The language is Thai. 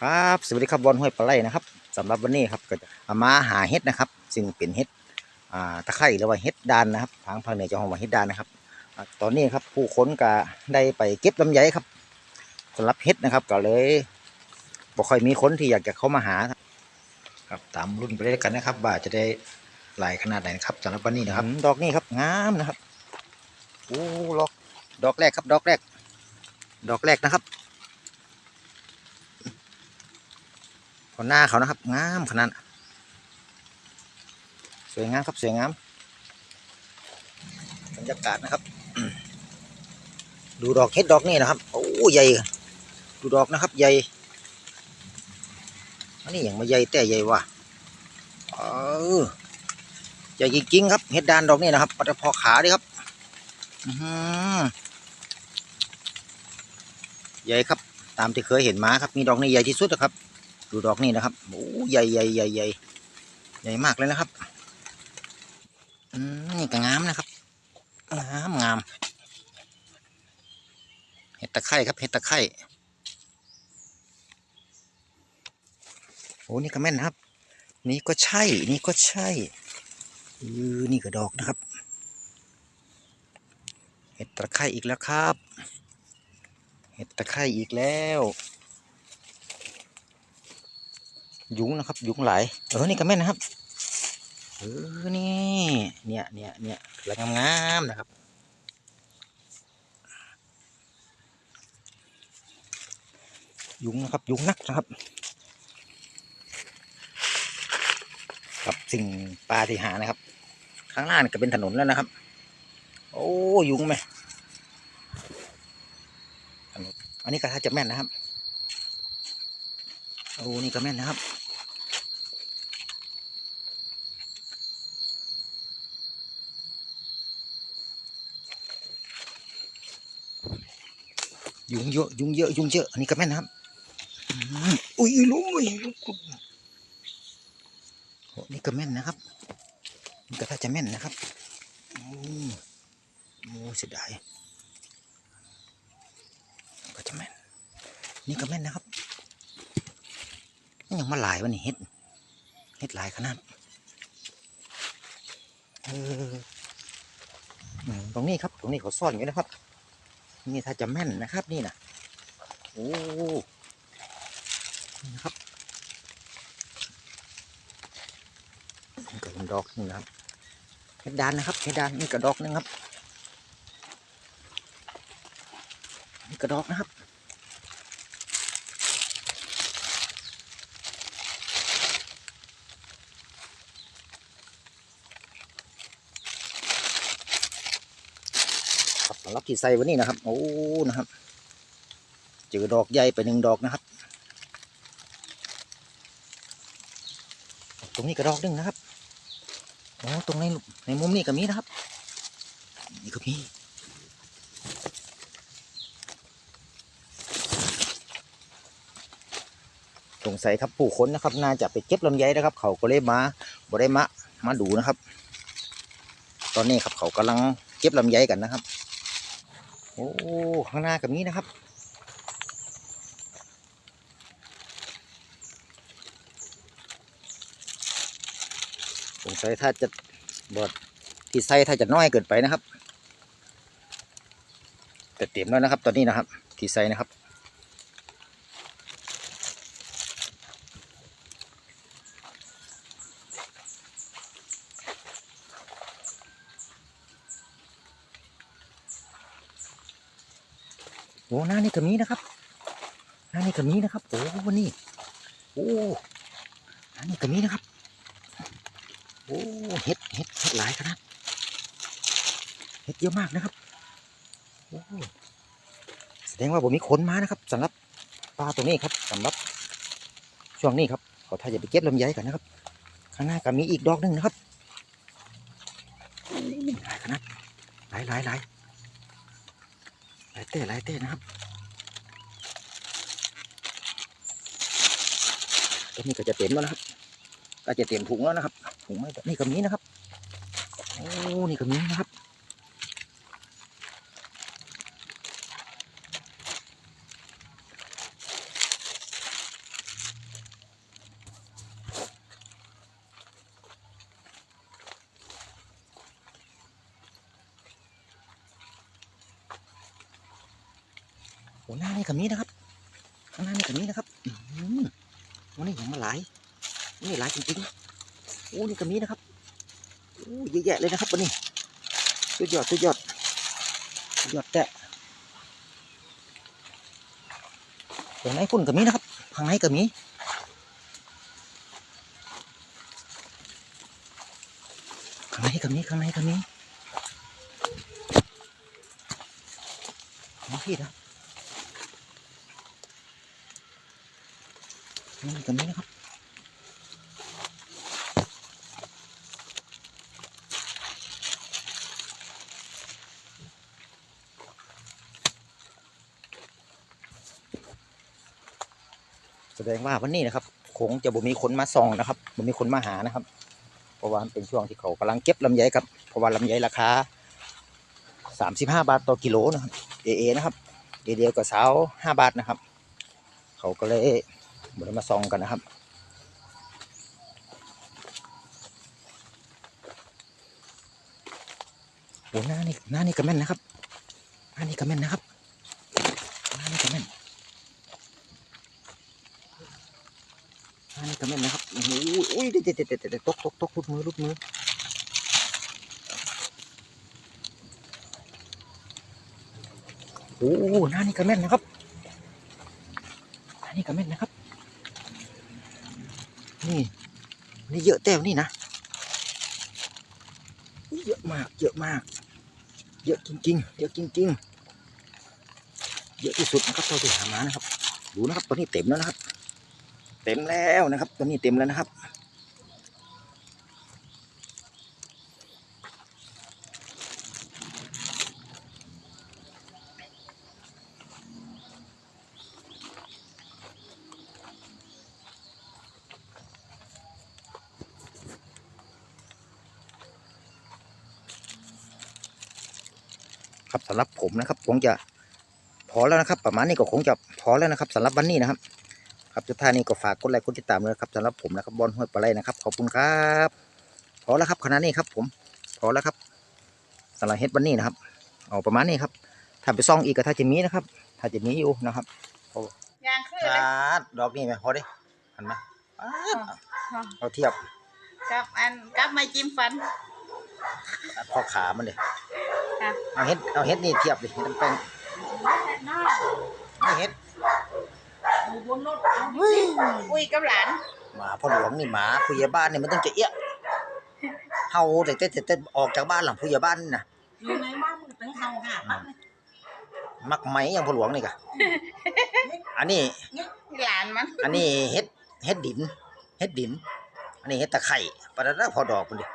ครับสวัสดีครับบอลห้วยปลาไหลนะครับสำหรับวันนี้ครับก็จะมาหาเห็ดนะครับ ซึ่งเป็นเห็ดตะไคร้หรือว่าเห็ดดานนะครับ ทางภาคเหนือจะห้องว่าเห็ดดานนะครับตอนนี้ครับผู้ค้นก็ได้ไปเก็บลำไยครับสำหรับเห็ดนะครับ ก็เลยบ่ค่อยมีคนที่อยากจะเข้ามาหาครับตามรุ่นไปเลยกันนะครับว่าจะได้หลายขนาดไหนนะครับสำหรับวันนี้นะครับ ดอกนี้ครับงามนะครับโอ้ดอกดอกแรกครับ ดอกแรก ดอกแรกนะครับ พอหน้าเขานะครับ งามขนาดสวยงามครับสวยงามบรรยากาศนะครับ ดูดอกเห็ดดอกนี่นะครับโอ้ใหญ่ดูดอกนะครับใหญ่อันนี้อย่างมาใหญ่แต่ใหญ่ว่ะเออใหญ่จริงๆครับเห็ดดานดอกนี่นะครับปัดพอขาดิครับอือใหญ่ครับ ตามที่เคยเห็นมาครับ มีดอกนี้ใหญ่ที่สุดนะครับ ดูดอกนี่นะครับโอ้ใหญ่ใหญ่ใหญ่ใหญ่ใหญ่มากเลยนะครับอืมนี่ก็งามนะครับงามงามเห็ดตะไคร่ครับเห็ดตะไคร่โอ้นี่ก็แม่นนะครับ นี่ก็ใช่ นี่ก็ใช่เออนี่ก็ดอกนะครับ เห็ดตะไคร่อีกแล้วครับ เห็ดตะไคร่อีกแล้ว ยุงนะครับยุงไหลเออนี่ก็แม่นนะครับเออนี่เนี่ยเนี่ยเนี่ยลังงามๆนะครับยุงนะครับยุงนักนะครับ กับสิ่งปลาฏิหานะครับ ข้างหน้านี่ก็เป็นถนนแล้วนะครับ โอ้ยุงไหมอันนี้ก็ถ้าจะแม่นนะครับโอ้นี่ก็แม่นนะครับ ยุงเยอะยุงเยอะยุงเยอะอันนี้ก็แม่นนะครับอุ้ยอุ้ยลุงอุ้ยลุงโอ้นี่ก็แม่นนะครับนี่ก็ถ้าจะแม่นนะครับโอ้โอ้เสียดายก็จะแม่นนี่ก็แม่นนะครับนี่ยังมาหลายวะนี่เฮ็ดเฮ็ดหลายขนาดเออตรงนี้ครับ ตรงนี้เขาซ่อนอยู่นะครับ นี่ถ้าจะแม่นนะครับนี่นะโอ้นี่นะครับนี่ก็เป็นดอกนึงนะครับเพดดานนะครับเพดดานนี่กระดอกนึงครับนี่กระดอกนะครับ รับที่ใส่วันนี้นะครับ โอ้ นะครับเจอดอกใหญ่ไปหนึ่งดอกนะครับ ตรงนี้กระดอกหนึงนะครับโอ้ตรงในในมุมนี้ก็มีนะครับ นี่ก็มีสงสัยครับผู้คนนะครับ น่าจะไปเก็บลำไยนะครับ เขาก็เลยมาบ่ได้มามาดูนะครับ ตอนนี้ครับเขากำลังเก็บลำไยกันนะครับ โอ้ข้างหน้ากับนี้นะครับ สงสัยถ้าจะบดที่ไส้ถ้าจะน้อยเกินไปนะครับ แต่เตรียมแล้วนะครับ ตอนนี้นะครับ ที่ไส้นะครับ โอ้หน้านี่ก็มีนะครับ หน้านี่ก็มีนะครับ โอ้วันนี้โอ้หน้านี่ก็มีนะครับ โอ้เห็ดเห็ดเห็ดหลายขนาดเห็ดเยอะมากนะครับโอ้แสดงว่าผมมีคนมานะครับสำหรับปลาตัวนี้ครับสำหรับช่วงนี้ครับขาถ้าจะไปเก็บลำไยกันนะครับ ข้างหน้าก็มีอีกดอกหนึงนะครับหลายขนาดหลายหลายหลายห ลายเต้หลายเต้นะครับตัวนี้ก็จะเต็มแล้วนะครับ ก็จะเต็มถุงแล้วนะครับถุงไม่นี่ก็มีนะครับโอ้นี่ก็มีนะครับ หน้านี่กับนี้นะครับ ข้างหน้านี่กับนี้นะครับอืมวันนี้อย่างมาหลายวันนี่หลายจริงๆโอ้นี่กับนี้นะครับโอ้เยอะแยะเลยนะครับวันนี้สุดยอดสุดยอดสุดยอดแตะตรงไหนพุ่นกับนี้นะครับข้างในกับนี้ข้างในกับนี้ข้างในกับนี้ พี่นะ นี่กับนี้นะครับแสดงว่าวันนี้นะครับคงจะบ่มีคนมาส่องนะครับบ่มีคนมาหานะครับ เพราะว่าเป็นช่วงที่เขากำลังเก็บลำไยครับเพราะว่าลำไยราคา35บาทต่อกิโลนะครับเอเอนะครับเอเดียวกับสาว5บาทนะครับ เขาก็เลย บ่ได้มาส่องกันนะครับ โอ้หน้านี่หน้านี่กระแม่นนะครับ หน้านี่กระแม่นนะครับ หน้านี่กระแม่นอันนี้ก็แม่นนะครับโอ้โหอุ้ยเด็ดเด็ดเด็ดเด็ดตกตกตกรุดมือรุดมือโอ้หน้านี่ก็แม่นนะครับหน้านี่ก็แม่นนะครับ นี่นี่เยอะแต้วนี่นะเยอะมาก เยอะมาก เยอะจริงๆ เยอะจริง ๆ เยอะที่สุดนะครับเท่าที่หามานะครับ ดูนะครับตอนนี้เต็มแล้วนะครับ เต็มแล้วนะครับตอนนี้เต็มแล้วนะครับ ครับสำหรับผมนะครับคงจะพอแล้วนะครับ ประมาณนี้ก็คงจะพอแล้วนะครับสำหรับวันนี้นะครับ ครับทุกท่านนี่ก็ฝากกดไลค์กดติดตามด้วยนะครับสำหรับผมนะครับบอลห้วยปลาไหลนะครับ ขอบคุณครับพอแล้วครับขณะนี้ครับ ผมพอแล้วครับสำหรับเฮ็ดวันนี้นะครับเอาประมาณนี้ครับถ้าไปซ่องอีกก็ถ้าจะมีนะครับ ถ้าจะมีอยู่นะครับยางคือคเลยรับดอกนี้ไหมพอดิหันไหมป๊าดเอาเทียบกับอันกับไม้จิ้มฟันพอขามันเลย ค่ะเอาเฮ็ดเอาเฮ็ดนี่เทียบดิเฮ็ดน้ำแป้งนี่เฮ็ดคุยกับหลานหมาพ่อหลวงนี่หมาผู้ใหญ่บ้านนี่มันต้องจะเอี้ยเฮาแต่แต่แต่แต่ออกจากบ้านหลังผู้ใหญ่บ้านนี่นะอยู่ในบ้านมึงเป็นเฮาค่ะปั๊บเลยมักไหมอย่างพ่อหลวงนี่กะอันนี้หลานมันอันนี้เฮ็ดเฮ็ดดินเฮ็ดดิน อันนี้เฮ็ดตะไคร่ปะดะพอดอกมันดิ